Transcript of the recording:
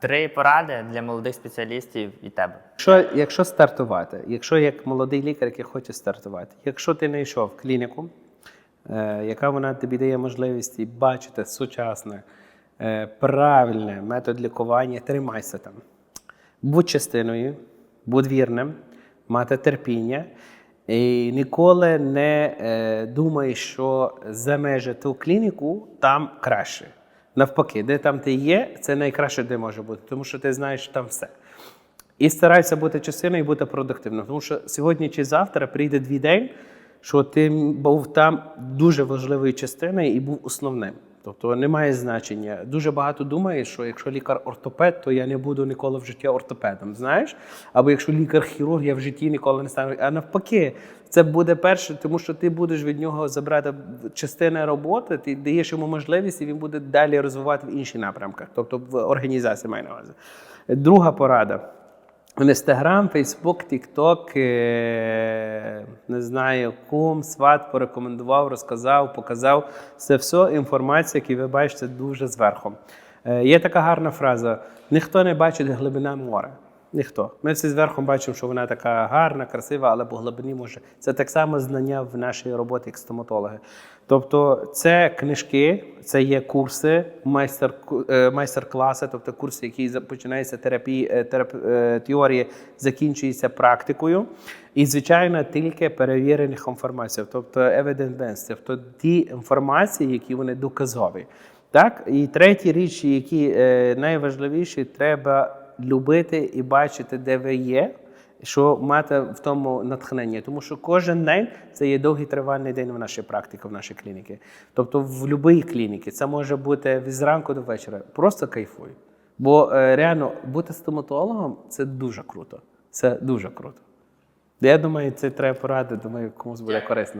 Три поради для молодих спеціалістів від тебе. Якщо, якщо стартувати, якщо як молодий лікар, який хоче стартувати, якщо ти не йшов клініку, е, яка вона тобі дає можливість і бачити сучасне, е, правильне метод лікування, тримайся там. Будь частиною, будь вірним, мати терпіння. І ніколи не е, думай, що за межі ту клініку там краще. Навпаки, де там ти є, це найкраще, де може бути, тому що ти знаєш там все. І старайся бути частиною і бути продуктивним. Тому що сьогодні чи завтра прийде дві день, що ти був там дуже важливою частиною і був основним. Тобто немає значення. Дуже багато думає, що якщо лікар-ортопед, то я не буду ніколи в житті ортопедом. Знаєш? Або якщо лікар-хірург, я в житті ніколи не стану. А навпаки, це буде перше, тому що ти будеш від нього забрати частини роботи, ти даєш йому можливість, і він буде далі розвивати в інших напрямках, тобто в організації маю на увазі. Друга порада. Інстаграм, Фейсбук, Тікток, не знаю, кум, сват порекомендував, розказав, показав. Це все інформація, яку ви бачите дуже зверху. Е, Є така гарна фраза: ніхто не бачить глибина моря. Ніхто. Ми всі зверху бачимо, що вона така гарна, красива, але по глибині може. Це так само знання в нашій роботі як стоматологи. Тобто, це книжки, це є курси, майстер, е, майстер-класи, тобто курси, які починаються терапії, е, терап, е, теорії, закінчуються практикою. І, звичайно, тільки перевірених інформацій, тобто evidence-based, тобто ті інформації, які вони доказові. Так? І третя річ, які найважливіші, треба любити і бачити, де ви є, що мати в тому натхнення. Тому що кожен день це є довгий тривальний день в нашій практиці, в нашій клініці. Тобто в будь-якій клініці це може бути від зранку до вечора. Просто кайфуй. Бо е, реально бути стоматологом це дуже круто. Це дуже круто. Я думаю, це треба поради, думаю, комусь буде корисно.